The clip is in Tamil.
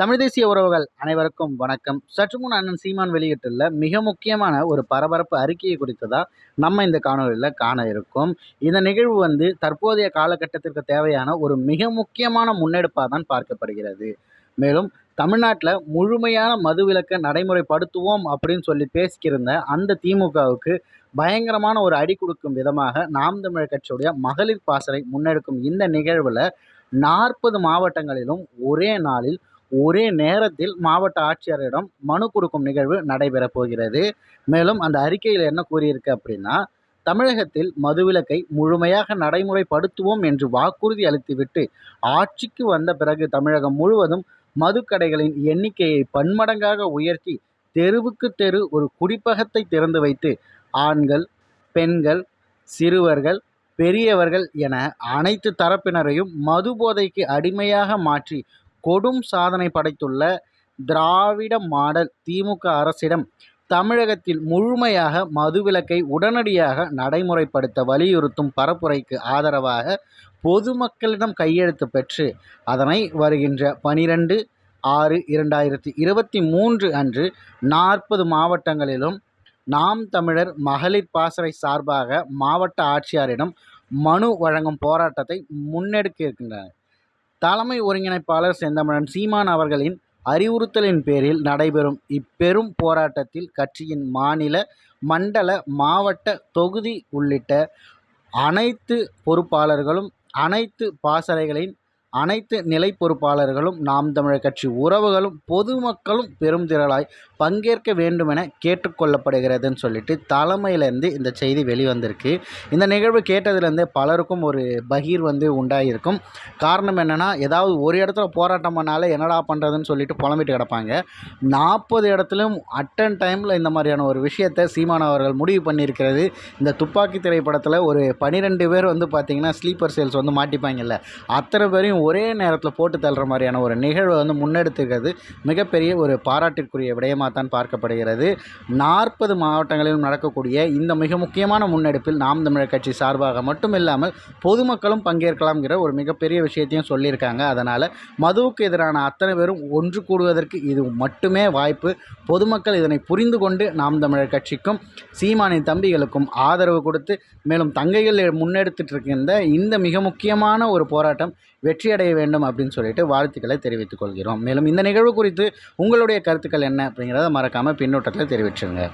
தமிழ் தேசிய உறவுகள் அனைவருக்கும் வணக்கம். சற்று முன் அண்ணன் சீமான் வெளியிட்டுள்ள மிக முக்கியமான ஒரு பரபரப்பு அறிக்கையை குறித்து தான் நம்ம இந்த காணொலியில் காண இருக்கோம். இந்த நிகழ்வு வந்து தற்போதைய காலகட்டத்திற்கு தேவையான ஒரு மிக முக்கியமான முன்னெடுப்பாக தான் பார்க்கப்படுகிறது. மேலும் தமிழ்நாட்டில் முழுமையான மதுவிலக்கை நடைமுறைப்படுத்துவோம் அப்படின்னு சொல்லி பேசிக்கிருந்த அந்த திமுகவுக்கு பயங்கரமான ஒரு அடி கொடுக்கும் விதமாக நாம் தமிழர் கட்சியுடைய மகளிர் பாசறை முன்னெடுக்கும் இந்த நிகழ்வில் நாற்பது மாவட்டங்களிலும் ஒரே நாளில் ஒரே நேரத்தில் மாவட்ட ஆட்சியரிடம் மனு கொடுக்கும் நிகழ்வு நடைபெறப் போகிறது. மேலும் அந்த அறிக்கையில் என்ன கூறியிருக்கு அப்படின்னா தமிழகத்தில் மதுவிலக்கை முழுமையாக நடைமுறைப்படுத்துவோம் என்று வாக்குறுதி அளித்துவிட்டு ஆட்சிக்கு வந்த பிறகு தமிழகம் முழுவதும் மதுக்கடைகளின் எண்ணிக்கையை பன்மடங்காக உயர்த்தி தெருவுக்கு தெரு ஒரு குடிப்பகத்தை திறந்து வைத்து ஆண்கள் பெண்கள் சிறுவர்கள் பெரியவர்கள் என அனைத்து தரப்பினரையும் மது போதைக்கு அடிமையாக மாற்றி கொடும் சாதனை படைத்துள்ள திராவிட மாடல் திமுக அரசிடம் தமிழகத்தில் முழுமையாக மதுவிலக்கை உடனடியாக நடைமுறைப்படுத்த வலியுறுத்தும் பரப்புரைக்கு ஆதரவாக பொதுமக்களிடம் கையெழுத்து பெற்று அதனை வருகின்ற பனிரெண்டு ஆறு இரண்டாயிரத்தி இருபத்தி மூன்று அன்று நாற்பது மாவட்டங்களிலும் நாம் தமிழர் மகளிர் பாசறை சார்பாக மாவட்ட ஆட்சியாரிடம் மனு வழங்கும் போராட்டத்தை முன்னெடுக்க இருக்கின்றனர். தலைமை ஒருங்கிணைப்பாளர் செந்தமிழன் சீமான் அவர்களின் அறிவுறுத்தலின் பேரில் நடைபெறும் இப்பெரும் போராட்டத்தில் கட்சியின் மாநில மண்டல மாவட்ட தொகுதி உள்ளிட்ட அனைத்து பொறுப்பாளர்களும் அனைத்து பாசறைகளின் அனைத்து நிலை பொறுப்பாளர்களும் நாம் தமிழர் கட்சி உறவுகளும் பொதுமக்களும் பெரும் திரளாய் பங்கேற்க வேண்டும் என கேட்டுக்கொள்ளப்படுகிறதுன்னு சொல்லிட்டு தலைமையிலேருந்து இந்த செய்தி வெளிவந்திருக்கு. இந்த நிகழ்வு கேட்டதுலேருந்தே பலருக்கும் ஒரு பகீர் வந்து உண்டாகியிருக்கும் காரணம் என்னென்னா ஏதாவது ஒரு இடத்துல போராட்டம் பண்ணாலே என்னடா பண்ணுறதுன்னு சொல்லிட்டு புலம்பிட்டு கிடப்பாங்க. நாற்பது இடத்துலையும் அட்டன் டைமில் இந்த மாதிரியான ஒரு விஷயத்தை சீமான் அவர்கள் முடிவு பண்ணியிருக்கிறது. இந்த துப்பாக்கி திரைப்படத்தில் ஒரு பனிரெண்டு பேர் வந்து பார்த்திங்கன்னா ஸ்லீப்பர் சேல்ஸ் வந்து மாட்டிப்பாங்கல்ல. அத்தனை பேரையும் ஒரே நேரத்தில் போட்டு தள்ளுற மாதிரியான ஒரு நிகழ்வை வந்து முன்னெடுத்துக்கிறது மிகப்பெரிய ஒரு பாராட்டிற்குரிய விடயமாக தான் பார்க்கப்படுகிறது. நாற்பது மாவட்டங்களிலும் நடக்கக்கூடிய இந்த மிக முக்கியமான முன்னெடுப்பில் நாம் தமிழர் கட்சி சார்பாக மட்டும் இல்லாமல் பொதுமக்களும் பங்கேற்கலாம்ங்கிற ஒரு மிகப்பெரிய விஷயத்தையும் சொல்லியிருக்காங்க. அதனால் மதுவுக்கு எதிரான அத்தனை பேரும் ஒன்று கூடுவதற்கு இது மட்டுமே வாய்ப்பு. பொதுமக்கள் இதனை புரிந்து கொண்டு நாம் தமிழர் கட்சிக்கும் சீமானின் தம்பிகளுக்கும் ஆதரவு கொடுத்து மேலும் தங்கைகள் முன்னெடுத்துட்டு இருக்கின்ற இந்த மிக முக்கியமான ஒரு போராட்டம் வெற்றி வெற்றியடைய வேண்டும் அப்படின்னு சொல்லிட்டு வாழ்த்துக்களை தெரிவித்துக் கொள்கிறோம். மேலும் இந்த நிகழ்வு குறித்து உங்களுடைய கருத்துக்கள் என்ன அப்படிங்கிறத மறக்காமல் பின்னூட்டத்தில் தெரிவிச்சிருங்க.